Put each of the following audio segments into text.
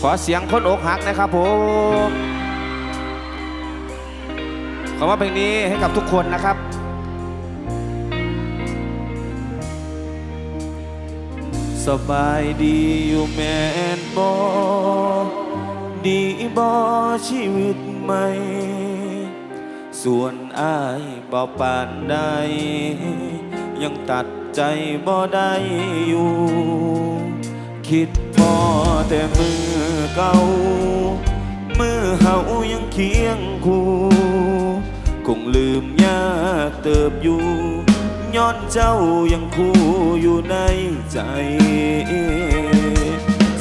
ขอเสียงคนอกหักนะครับผมขอว่าเพลงนี้ให้กับทุกคนนะครับ สบายดีอยู่แม่นบอดีบอชีวิตใหม่ ส่วนอายบ่ปานใด ยังตัดใจบ่ได้อยู่ คิดพอ แต่มือเก่ามือเฮายังเคียงคู่คงลืมยากเติบอยู่ย้อนเจ้ายังคู่อยู่ในใจ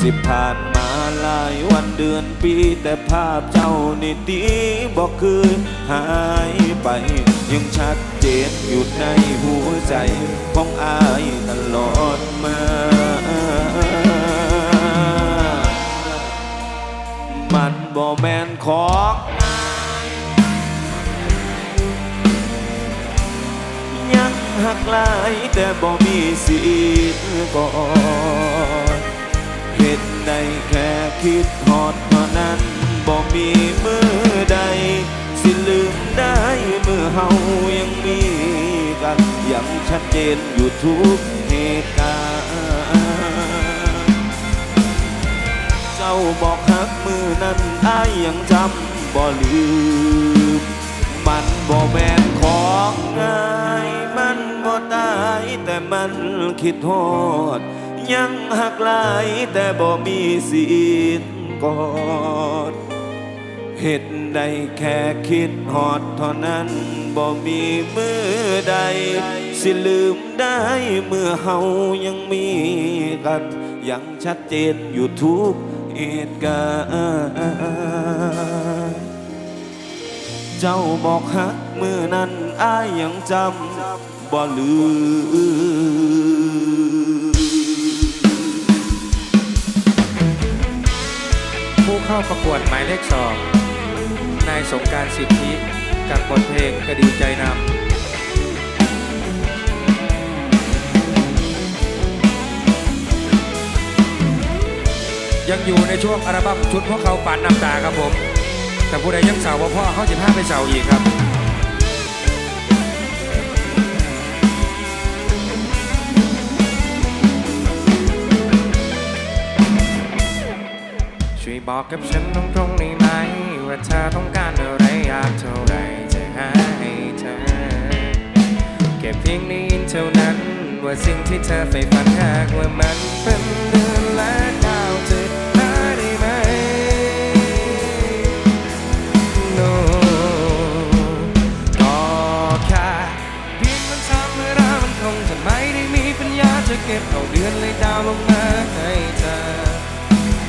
สิผ่านมาหลายวันเดือนปี แต่ภาพเจ้านี่ตีบอกคือหายไป ยังชัดเจนอยู่ในหัวใจ ของอายตลอดมา บ่แมนของยังหักหลายแต่บ่มีสิทธิ์ก่อนเห็นได้แค่คิดฮอดเท่านั้นบ่มีมือใด สิลืมได้เมื่อเฮายังมีกันยังชัดเจนอยู่ทุกเหตุการณ์เจ้าบอกฮักมือนั้น อายยังจำบ่ลืม มันบ่แม่นของง่ายมันบ่ตายแต่มันคิดฮอด ยังหักหลายแต่บ่มีสิทธิ์กอดเหตุใดแค่คิดฮอดเท่านั้นบ่มีมือใด สิลืมได้เมื่อเฮายังมีกัน ยังชัดเจนอยู่ทุก ตุการณ์เจ้าบอกฮักมือนั้นอายยังจำบ่ลืมผู้เข้าประกวดหมายเลขสองนายสงการสิทธิกับบทเพลงกระดีใจนำ ยังอยู่ในช่วงอัลบั้มชุดพวกเขาปานน้ำตาครับผม แต่ผู้ใดยังเสาวว่าพ่อเขาจะพาไปเสาอีกครับช่วยบอกกับฉันตรงๆได้ไหมว่าเธอต้องการอะไรอยากเท่าไรจะให้เธอแค่เพียงได้ยินเท่านั้น ว่าสิ่งที่เธอใฝ่ฝันหากว่ามันเป็นเดือนและ เก็บเอาเดือนและดาวลงมาให้เธอ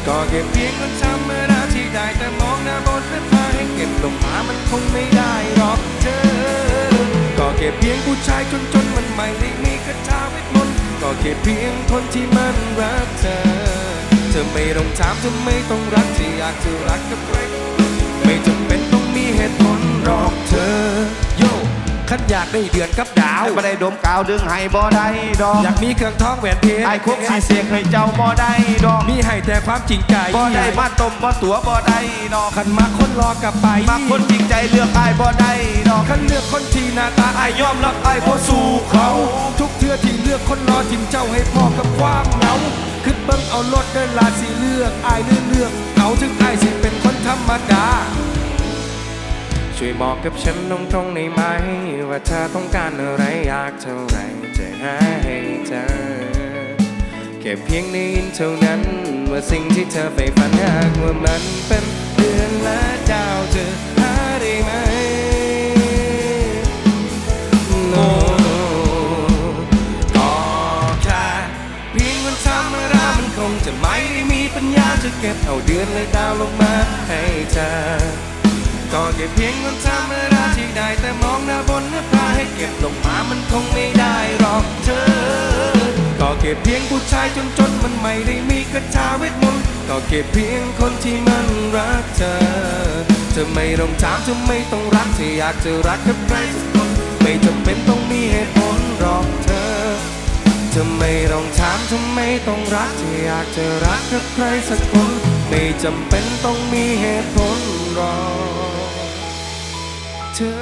ก็แค่เพียงคนธรรมดาที่ได้แต่มองหน้าบนและพาให้เก็บลงมามันคงไม่ได้หรอกเธอ ก็แค่เพียงผู้ชายจนจนมันไม่ได้มีกระทาเวทมนต์ก็แค่เพียงคนที่มันรักเธอ เธอไม่ต้องถามเธอไม่ต้องรักที่อยากจะรักกับใครไม่จำเป็นต้องมีเหตุผลหรอกเธอ ขันอยากได้เดือนกับดาวบ่ได้ดมกาวดึงให้บ่ได้ดอก อยากมีเครื่องท้องแหวนเพชรไอ้คุกสีเสียกให้เจ้าบ่ได้ดอก มีให้แต่ความจริงใจบ่ได้มาต้มบ่ตัวบ่ได้ดอกขันมาคนรอกลับไปมาคนจริงใจเลือกอายบ่ได้ดอกขันเลือกคนที่หน้าตาอายยอมรับอายบ่สู้เขาทุกเทื่อที่เลือกคนรอทิมเจ้าให้พ่อกับความเหงาขึ้นเบิ้งเอารถเดินลาสีเลือกอายเลือกเลือกเอาถึงอายสิเป็นคนธรรมดา ช่วยบอกกับฉันตรงๆได้ไหม ว่าเธอต้องการอะไรอยากเท่าไรจะให้เธอแค่เพียงได้ยินเท่านั้น ว่าสิ่งที่เธอใฝ่ฝันหากว่ามันเป็นเดือนและดาวจะหาได้ไหม No ก็แค่เพียงวันธรรมดามันคงจะไม่ได้มีปัญญาจะเก็บเอาเดือนและดาวลงมาให้เธอ ก็แค่เพียงคนธรรมดาที่ได้แต่มองหน้าบนหน้าผาให้เก็บลงมามันคงไม่ได้หรอกเธอ ก็แค่เพียงผู้ชายจนจนมันไม่ได้มีกระทาเวทมนต์ก็แค่เพียงคนที่มันรักเธอเธอไม่ต้องถามเธอไม่ต้องรักเธออยากจะรักกับใครสักคนไม่จำเป็นต้องมีเหตุผลหรอกเธอเธอไม่ต้องถามเธอไม่ต้องรักเธออยากจะรักกับใครสักคนไม่จำเป็นต้องมีเหตุผลหรอก เธอ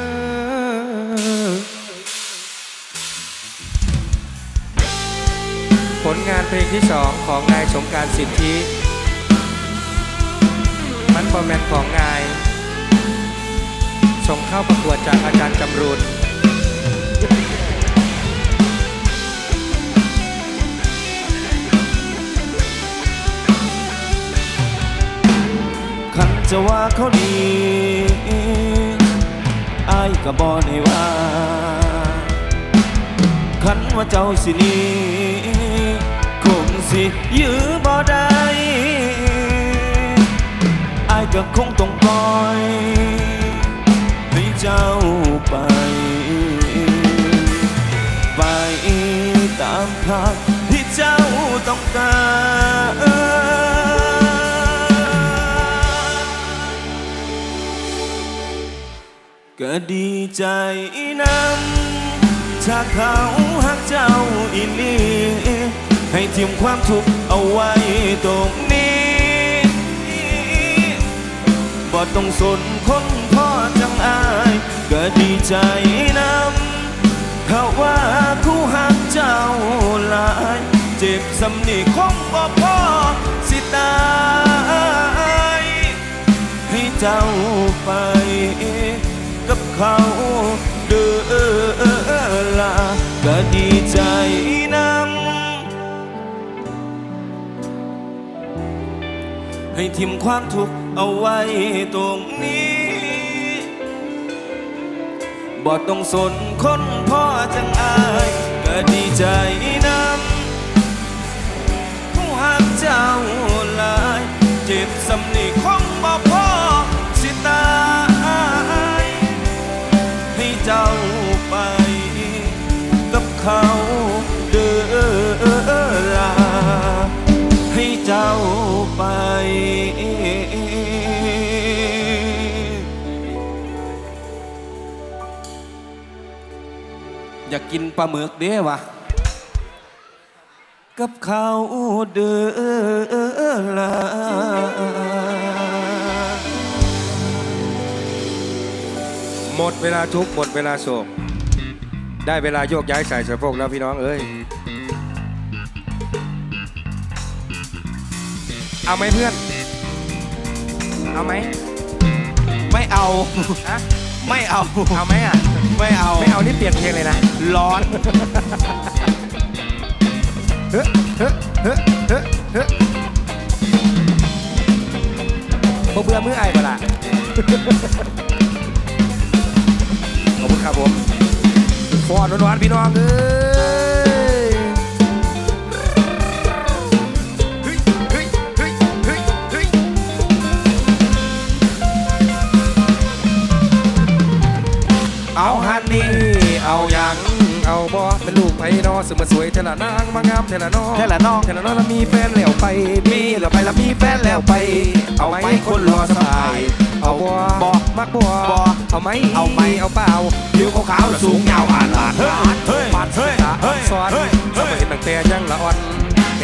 ผลงานเพลงที่สองของนายสงการสิทธิ มันบอแมนของนาย ส่งเข้าประกวดจากอาจารย์จำรูนคันจะว่าเขาดี อายก็บอให้ว่า คันว่าเจ้าสินีคงสิยื้อบ่ได้อายก็คงต้องปล่อยให้เจ้าไป ไปตามทางที่เจ้าต้องการ ก็ดีใจนำถ้าเขาหักเจ้าอีนี่ให้ทิ้มความทุกข์เอาไว้ตรงนี้บ่ต้องสนคนพ่อจังอาย ก็ดีใจนำเขาว่าคู่หักเจ้าหลาย เจ็บสำนีคงบ่พอสิตาย ให้เจ้าไป เขาเด้อละก็ดีใจนำให้ทิมความทุกข์เอาไว้ตรงนี้บ่ต้องสนคนพ่อจังอายก็ดีใจนำผู้หักเจ้าหลาย เจ็บสำนีค ไป อยากกินปลาหมึกเด้วะกับเขาเด้อลาหมดเวลาทุกข์หมดเวลาโศก ได้เวลาโยกย้ายสายสะโพกแล้วพี่น้องเอ้ย เอาไหมเพื่อน เอาไหมไม่เอา ฮะไม่เอา เอาไหมอะ ไม่เอา ไม่เอานี่เปลี่ยนเพลงเลยนะ ร้อน เฮ้เฮ้เฮ้เฮ้เฮ้บ่เบื่อมือไอ้บ่ล่ะขอบคุณครับผมฟอนร้อนๆพี่น้องเอ้ย เอาฮันนี่เอาหยังเอาบอเป็นลูกไผ่นอสมาสวยเทละนางมางามเทละนอเทละน้องเทละนอแล้วมีแฟนแล้วไปมีแล้วไปแล้วมีแฟนแล้วไป เอาไหมคนรอสบาย เอาบอบ่มักบอบ่เอาไหมเอาไหมเอาเปล่าผิวขาวๆสูงยาวอ่านหลานเฮ้ยหลานเฮ้ยปาดเฮ้ยตาเฮ้ยซ้อนเฮ้ยถ้าไม่เห็นตั้งแต่ยังละอ่อนเห็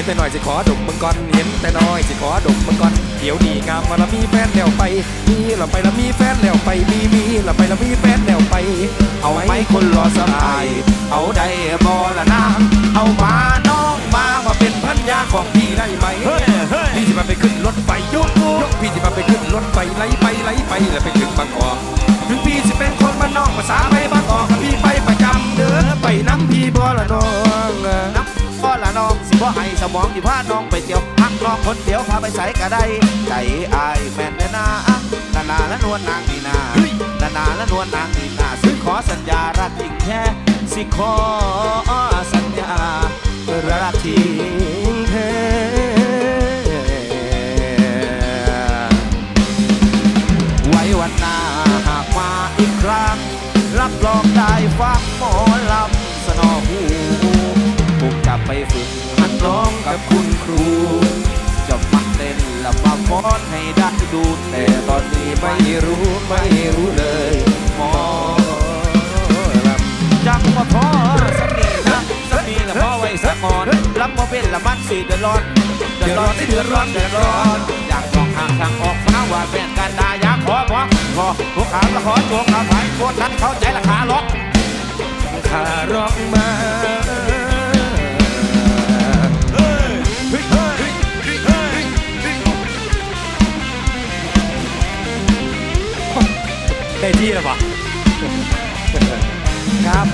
นแต่น่อยสิขอดมมึงก่อนเห็นแต่น้อยสิขอดมมึงก่อนเดี๋ยวดีงามมาล้วมีแฟนแล้วไปมีแล้วไปล้วมีแฟนแล้วไปมีมีแล้วไปล้วมีแฟนแล้วไป เอาไหมคนรอสบาย เอาได้บอละนางเอามาน้องมามาเป็นพันยาของพี่ได้ไหมพี่จะมาไปขึ้นรถไฟยกยกพี่จะมาไปขึ้นรถไฟไหลไปไหลไปแล้วไปถึงบางกอกถึงพี่จะเป็นคนบ้านนอกภาษาไปบางกอกพี่ไปประจำเดินไปน้ำพี่บ่ละน้องน้ำพ่อละน้อง บ่ให้สมองที่พาน้องไปเที่ยวพักน้องคนเดียวพาไปใส่กะได้ ใจอายแม่นแน่นานานาและนวลนางนี่นานานาและนวลนางนี่นาซึ่งขอสัญญารักจริงแท้สิขอสัญญารักจริงแท้ไว้วันหน้าหากมาอีกครั้ง รับรองได้ฟังหมอลำสนอหูผมจะไปฝึก หัดร้องกับคุณครู จะมาเต้นและมาฟ้อนให้ได้ดู แต่ตอนนี้ไม่รู้ไม่รู้เลยหมอจังว่าพอสักนีนะสักนีละพอไว้สักก่อนลำบ่เป็นละมันสีเดือดร้อนเดือดร้อนที่เดือดร้อนเดือดร้อนอยากลองหาากทางออกมาว่าเป็นการดายาขอพอขอพวกขาจะขอโจงเอาไปพวกนั้นเข้าใจราคาล็อกขาร้องมา ได้ที่แล้วปะครับ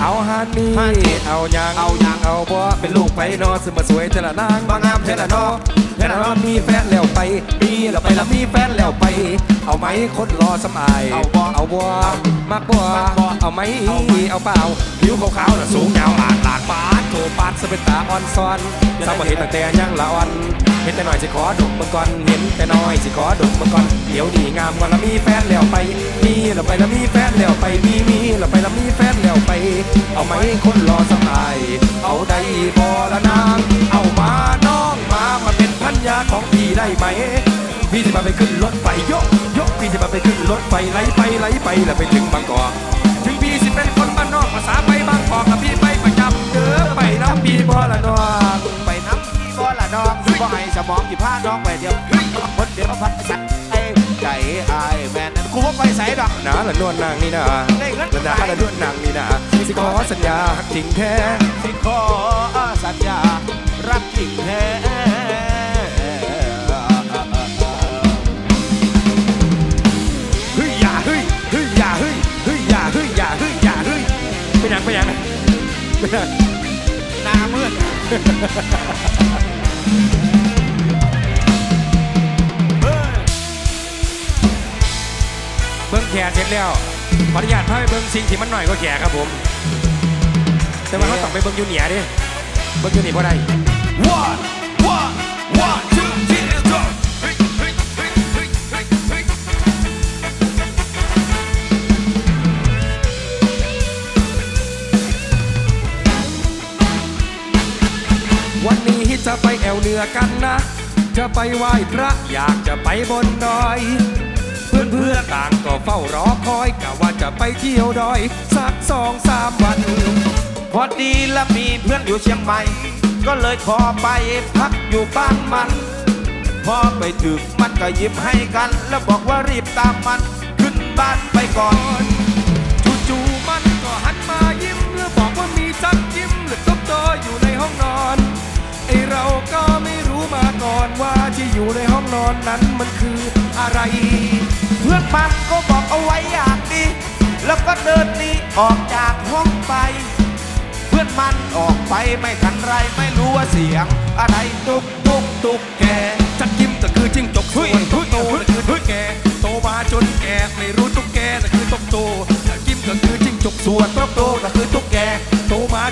เอาฮันนี่ฮันนี่เอายางเอายังเอาบ่เป็นลูกไปนอสมาสวยเทละนางบางงามเทละนอ เทละนอมีแฟนแล้วไปมีแล้วไปแล้วมีแฟนแล้วไป เอาไหมคนรอสำอายเอาบ่เอาบ่มากบ่มักบ่เอาไหมเอาไหมเอาเปล่าผิวขาวๆน่ะสูงยาวอาดลาดปาดโถปาดสเปนตาอ่อนซ้อนสาวบ่เห็นตั้งแต่ยังละอ่อนเห็นแต่น้อยสิขอดมเมื่อก่อนเห็นแต่น้อยสิขอดมเมื่อก่อนเดี๋ยวดีงามกว่าแล้วมีแฟนแล้วไปมีแล้วไปแล้วมีแฟนแล้วไปมีมีแล้วไปแล้วมีแฟนแล้วไป เอาไหมคนรอสำอายเอาได้พอละนางเอา เป็นพันยาของพี่ได้ไหม พี่จะมาไปขึ้นรถไฟยกยกพี่จะมาไปขึ้นรถไฟไหลไปไหลไปแล้วไปถึงบางกอกถึงพี่สิเป็นคนบ้านนอกภาษาไปบางกอกกับพี่ไปประจำเด้อไปน้ำพี่พอละน้องไปน้ำที่บ่ละน้องบ่ให้สมองกี่ผ้าน้องไปเดียวคนเดียวพัดสัตไอ้ใจอายแม่นั้นกูว่าไปใส่ดอกนาละนวลนางนี่นะได้เงินละนาละนวลนางนี่นะสิขอสัญญาหักจริงแท้ที่ขอสัญญารักจริงแท้ ไปยังไปยังไปยังหน้ามืดเฮ้ยเบิ้งแขกเสร็จแล้ว ขออนุญาตพาไปเบิ้งสิ่งที่มันหน่อยก็แขกครับผม แต่ว่าเขาต้องไปเบิ้งยูเนียดิ เบิ้งยูเนี่พราะอะไร one จะไปแอวเหนือกันนะ จะไปไหว้พระอยากจะไปบนดอย เพื่อนเพื่อต่างก็เฝ้ารอคอยกะว่าจะไปเที่ยวดอย สักสองสามวัน พอดีและมีเพื่อนอยู่เชียงใหม่ ก็เลยขอไปพักอยู่บ้านมัน พอไปถึงมันก็ยิบให้กัน แล้วบอกว่ารีบตามมัน ขึ้นบ้านไปก่อนจู่ๆมันก็หันมายิ้มแล้วบอกว่ามีจักยิ้มหรือตบโตอยู่ในห้องนอน ไอเราก็ไม่รู้มาก่อนว่าที่อยู่ในห้องนอนนั้นมันคืออะไร เพื่อนมันก็บอกเอาไว้อย่างดีแล้วก็เดินหนีออกจากห้องไป เพื่อนมันออกไปไม่ทันไรไม่รู้ว่าเสียง อะไรตุกตุกตุกแกจักยิ้มก็คือจิ้งจกส่วนเฮ้ยตบโตน่ะคือตุ๊กแกโตมาจนแก่ไม่รู้ตุ๊กแกน่ะคือตบโตจักยิ้มก็คือจิ้งจกส่ส่ววนนตุกตุกก็คือตุ๊กแกโตมา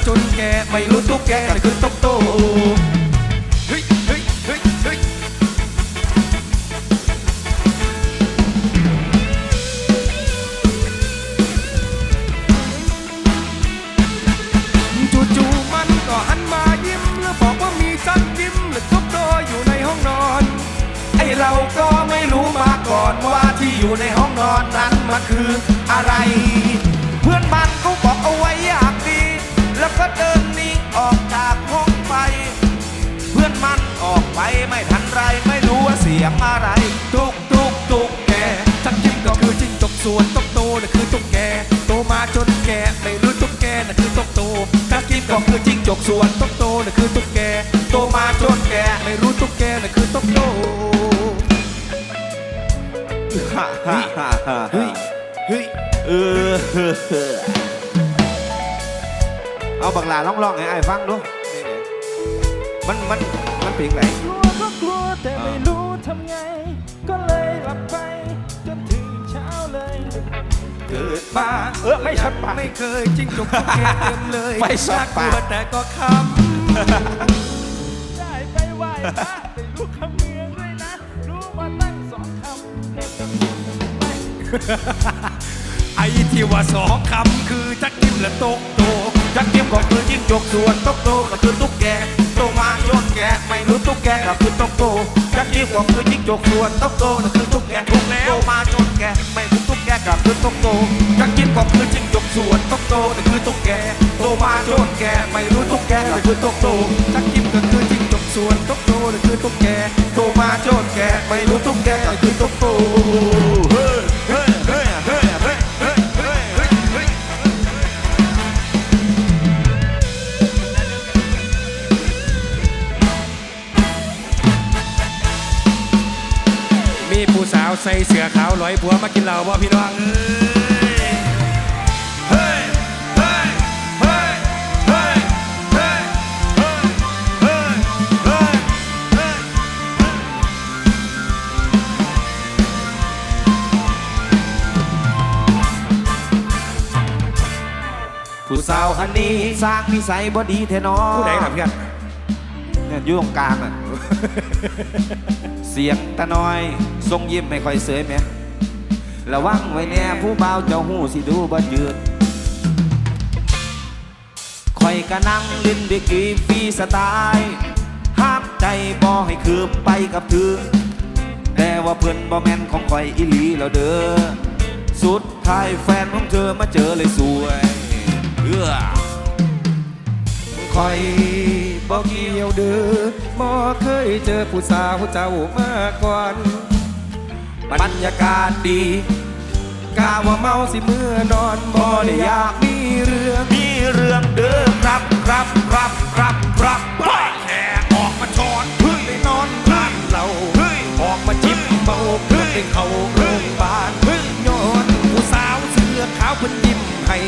จนแก่ไม่รู้ตุ๊กแกแกน่คือตุ๊กโต เฮ้ยเฮ้ยเออเอาบักหลาล่องๆให้ไอ้ายฟังดูมันมันมันเป็นไงกลัวก็กลัวแต่ไม่รู้ทำไง ก็เลยหลับไป จนถึงเช้าเลย เกิดมาเออไม่ชัดปากไม่เคยจิ้งจกตุ๊กแกเต็มเลยไม่ชัดปาก น่ลัวแต่ก็คได้ไปไหว้พระ ไปำไอ้ที่ว่าสองคำคือจักยิ้มและตกโตจักเทียมก็คือจิ้งจกส่วนตุ๊กโตก็คือตุ๊กแกโตมาจนแกไม่รู้ตุ๊กแกก็คือตุ๊กโตจักเทียมก็คือจิ้งจกส่วนตุ๊กโตก็คือตุ๊กแกถูกแล้วโตมาจนแกไม่รู้ตุ๊กแกก็คือตุ๊กโตจักเทียมก็คือจิ้งจกส่วนตุ๊กโตก็คือตุ๊กแกโตมาจนแกไม่รู้ตุ๊กแกก็คือตุ๊กโตจักยิ้มก็คือจิ้งจกส่วนตกโตน่ะคือตุ๊กแกโทรมาโจนแกไม่รู้ตุ๊กแกก็คือตุ๊กปูเเสื้อขาวลอยผัวมากินเหล้าบ่พี่น้องเฮ้ยเฮ้ยเฮ้ยเฮ้ยเฮ้ยเฮ้ยเฮ้ยเฮ้ยเฮ้ยผู้สาวอันนี้สร้างนิสัยบ่ดีแท้นอผู้ใดล่ะเพื่อนเนี่ยอยู่ตรงกลางอะ เสียงตาน้อยทรงยิ้มไม่ค่อยเสยแหมระวังไว้แน่ผู้เบาเจ้าหูสิดูบ่ยืดคอยกะนั่งลินด้วยกีฟีสไตล์ห้ามใจบ่ให้คืบไปกับเธอแต่ว่าเพื่อนบ่แม่นของคอยอีหลีแล้วเด้อสุดท้ายแฟนของเธอมาเจอเลยสวยเออคอย บอกเกี่ยวเด้อบ่เคยเจอผู้สาวเจ้ามาก่อน บรรยากาศดีกาว่าเมาสิเมื่อนอนบ่ได้อยากมีเรื่องมีเรื่องเด้อครับครับครับครับครับไปแค่ออกมาชอนเพื่อได้นอนร้านเราออกมาจิ้มเบาเพื่อได้เขาโรงพยาบาลย้อนผู้สาวเสื้อขาวเพิ่นยิ้มให้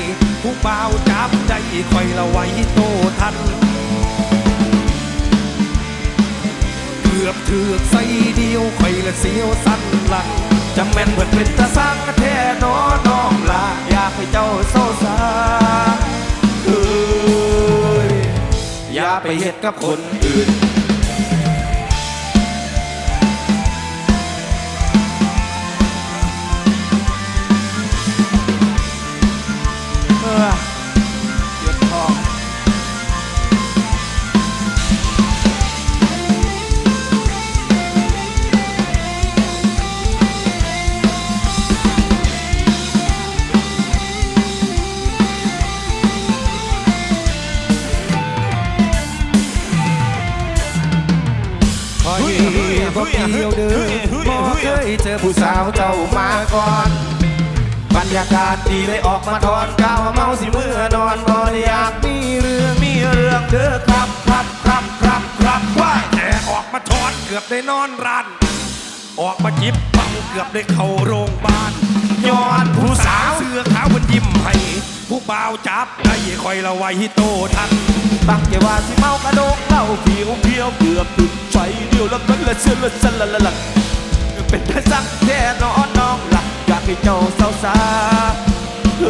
ผู้บ่าวจับใจคอยละไว้โตทัน ดเสียวสั้นหลังจะแม่นเพิ่นเป็นตะสร้างแท้นอน้องลาอยากให้เจ้าเศร้าสาเอ้ยอย่าไปเฮ็ดกับคนอื่น เดียวเด้อบ่เคยเจอผู้สาวเจ้ามาก่อน บรรยากาศดีเลยออกมาทอนก้าวเมาสิเมื่อนอนบ่อยากมีเรื่องมีเรื่องเด้อครับครับครับครับครับว่าแต่ออกมาทอนเกือบได้นอนร้านออกมาจิบเมาเกือบได้เข้าโรงพยาบาลย้อนผู้สาวเสื้อขาวมันยิ้ม บ่าวจับได้คอยละไว้โตทันตั้งใจว่าสิเมากระโดกเหล้าเพียวเพียวเกือบถึงไฟเดียวแล้วก็ละเชื่อละเชื่อละละละเป็นพระสักแท้นอนน้องหลักอยากให้เจ้าเศร้าสาเอ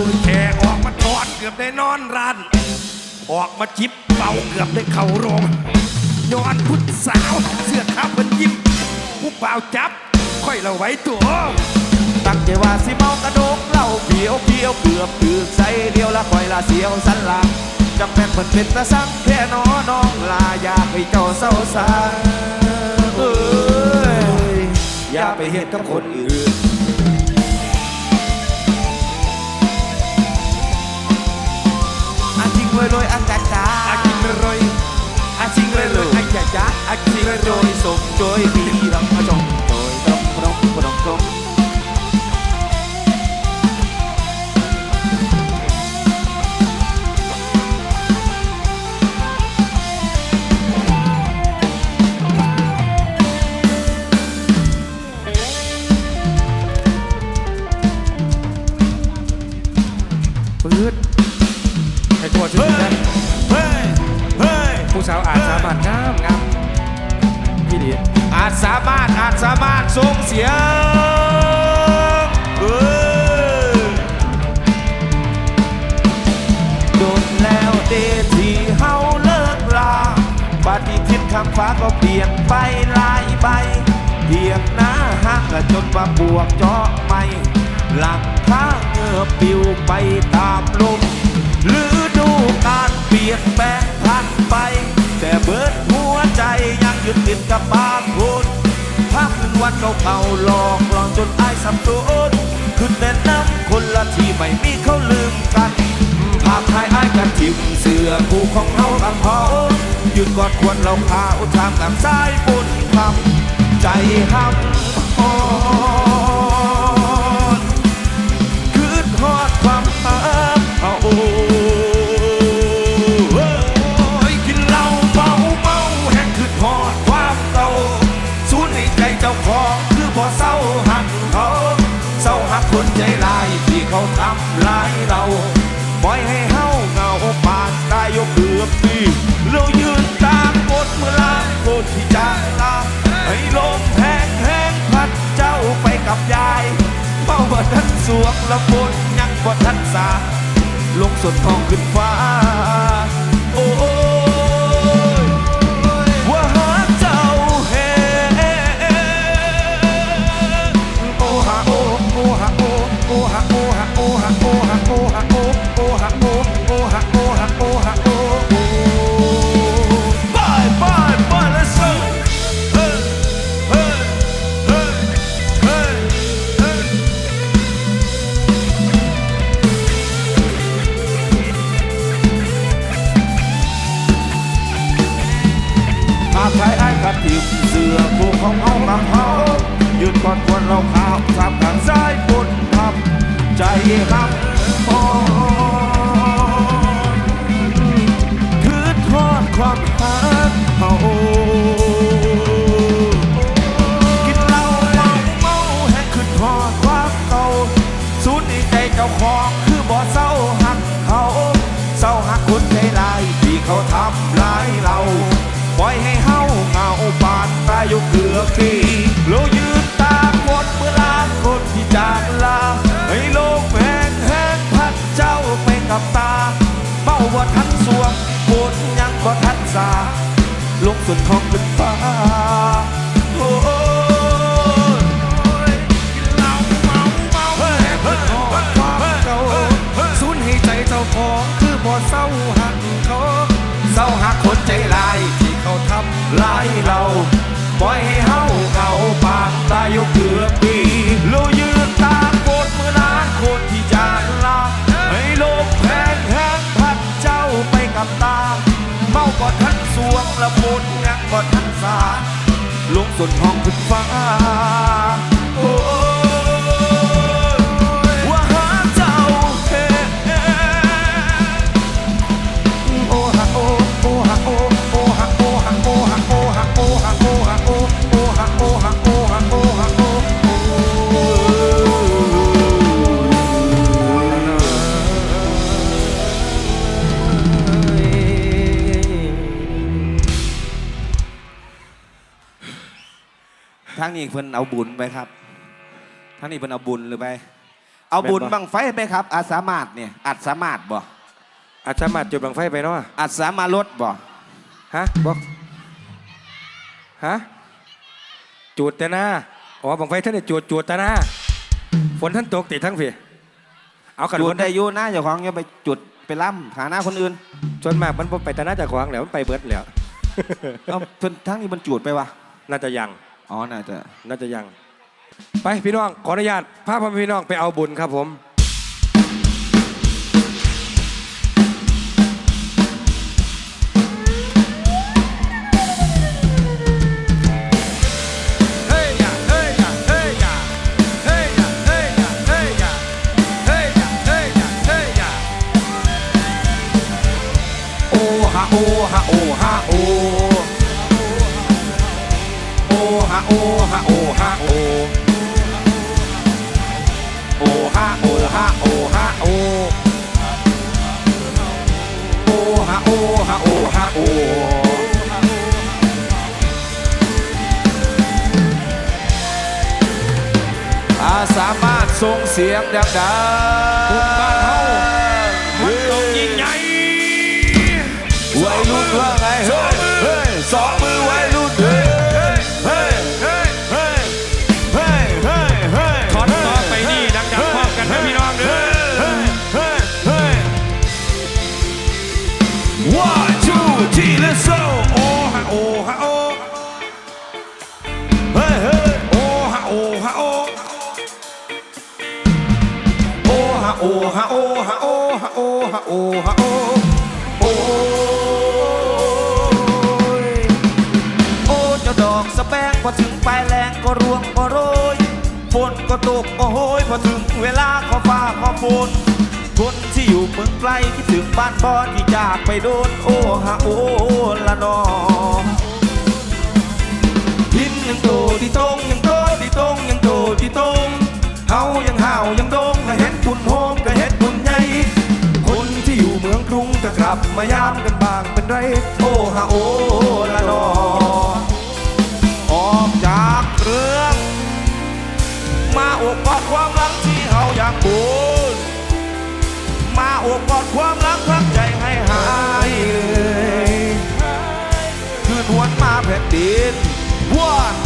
อแค่ออกมาทอนเกือบได้นอนร้านออกมาจิบเมาเกือบได้เข้าโรงย้อนผู้สาวเสื้อขาวมันยิ้มผู้บ่าวจับค่อยละไว้ตัว ตั้งใจว่าสิเมากระโดกเหล้าเพียวเพียวเกือบถึงใส่เดียวละคอยละเสียวสันหลังจำเป็นเพิ่นเป็นพระสักแท้นอน้องลาอยากให้เจ้าเศร้าสาเอ้ยอย่าไปเฮ็ดกับคนอื่นอาชิงรวยรวยอาจารย์จ้าอากินไม่รอยอาชิงรวยรวยอาจารย์จ้าอาชิงรวยรวยส่งโดยปีรำพระจง ผู้สาวอาจสามารถงามงามพี่ดีอาจสามารถอาจสามารถส่งเสียงเฮ้ยโดนแล้วเดที่เฮาเลิกลาปฏิทินข้างฟ้าก็เปลี่ยนไปหลายใบเพียงหน้าหักจนว่าบวกเจาะไม่หลังข้าเงือปิวไปตามลมหรือดูการเปลี่ยนแปลงผ่านไป เบิดหัวใจยังหยุดติดกับบางคนภาพพื้นวัดเขาเก่าหลอกหลอนจนอายสับสนขึ้นแนะนำคนละที่ไม่มีเขาลืมกันภาพถ่ายอายกันทิมเสื้อคู่ของเราบางพอหยุดกอดควรเราพาอุทามกับสายบนญคำใจห้ำโอ สวงล้วฝนยังบ่ทันสาลงสุดท้องขึ้นฟ้า ส่วนของเป็นฟ้าโอ้กล้าเมาเมาเฮ้ยเฮ้าเก่าสูญให้ใจเจ้าของคือบ่เศร้าหักเขาเศร้าหักคนใจลายที่เขาทำลายเราปล่อยให้เฮาเขาปากตายยกเกือบ วงละมุนยังบ่ทันสาลงสดห้องขึ้นฟ้า ทั้งนี้เพิ่นเอาบุญไปครับทั้งนี้เพิ่นเอาบุญหรือไป เอาบุญบังไฟไปครับอาสามารถเนี่ยอัดสามารถบ่อัดสามารถจุดบังไฟไปเนาะอัดสามารถลดบ่ฮะบอกฮะจุดแต่หน้าอ๋อบังไฟท่านเนี่จูดจูดแต่หน้าฝนท่านตกติดทั้งฝีเอาขันจุได้ยุ่หน้าอย่าของอย่าไปจุดไปล่ำหาหน้าคนอื่นจนมากมันไปแต่หน้าจากของแล้วมันไปเบิดแล้วเพิ่นทั้งนี้มันจูดไปวะน่าจะยัง อ๋อ น่าจะ น่าจะยัง ไปพี่น้อง ขออนุญาตพาพ่อพี่น้องไปเอาบุญครับผม เสียงดัง โอฮะโอโอ้ยโอ้เจ้าดอกสะแบงพอถึงปลายแรงก็ร่วงก็โรยฝนก็ตกก็โหยพอถึงเวลาขอฟ้าขอฝนคนที่อยู่เมืองไกลคิดถึงบ้านบอนที่จากไปโดนโอ้ฮะโอ้ละนอพินยังโตที่ตรงยังโตที่ตรงยังโตที่ตรงเฮายังเฮาวยังดงก็เห็นคุณโฮมก็เห็ กลับมายามกันบางเป็นไร โอ้ฮะโอ้ละนอออกจากเรื่อง มาอบกอดความรักที่เฮาอยากบุญมาอบกอดความรักพักใจให้หายเลยคืนหวนมาแผ่นดิน one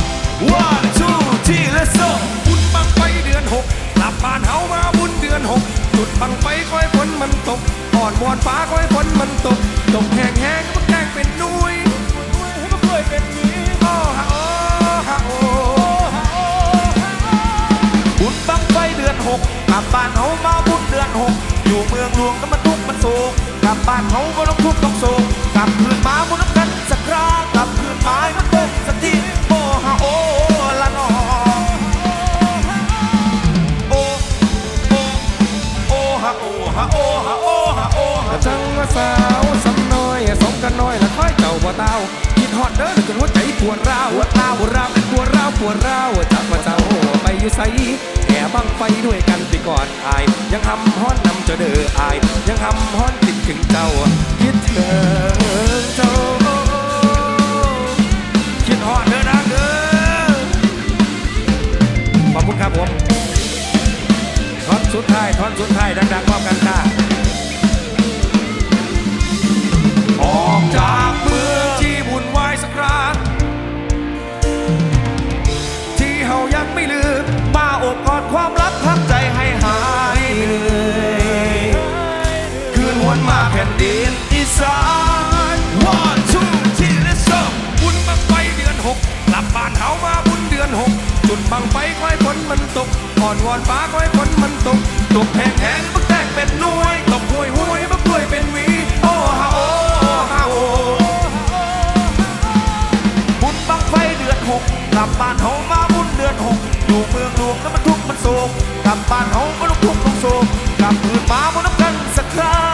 one two three let's go บุญบังไฟเดือนหกกลับบ้านเฮามาบุญเดือนหกจุดบังไฟคอยฝนมันตก อ่อนวอนฟ้าคอยฝนมันตก ตกแห้งแห้งก็แกล้งเป็นนุ้ยนุ้ยให้มันเคยเป็นนี้โอ้ฮะโอ้ฮะโอ้บุญบังไฟเดือนหกกลับบ้านเฮามาบุญเดือนหกอยู่เมืองหลวงก็มันทุกข์มันโศกกลับบ้านเฮาก็ต้องทุกข์ต้องโศกกลับคืนมาบุญน้ำกันสักครากลับคืนมาให้มัน จังว่าสาวสำน้อยสมกันน้อยละค่อยเจ้าบ่เต้าคิดฮอดเด้อจนหัวใจปวดร้าวปวดร้าวปวดร้าวปวดร้าวปวดร้าวจักว่าเจ้าไปอยู่ไสแห่บังไฟด้วยกันไปก่อนอาย ยังหำฮ้อนนำเจ้าเด้ออาย ยังหำฮ้อนคิดถึงเจ้า คิดถึงเจ้าคิดฮอดเด้อนะเด้อขอบคุณครับผมท่อนสุดท้ายท่อนสุดท้ายดังๆพร้อมกันค่ะ จากเมืองที่วุ่นวายสักครั้งที่เฮายังไม่ลืม มาอบกอดความรักพักใจให้หายเหนื่อยคืนหวนมาแผ่นดินอีสาน one two three let's go บุญบังไฟเดือนหกกลับบ้านเฮามาบุญเดือนหกจุดบังไฟคอยฝนมันตกอ่อนวอนฟ้าคอยฝนมันตกตกแห้งแห้ง กลับบ้านเฮามาบุญเดือนหกอยู่เมืองหลวงแล้วมันทุกข์มันโศกกลับบ้านเฮาก็ต้องทุกข์ต้องโศกกลับคืนมาบนน้ำกันสักครั้ง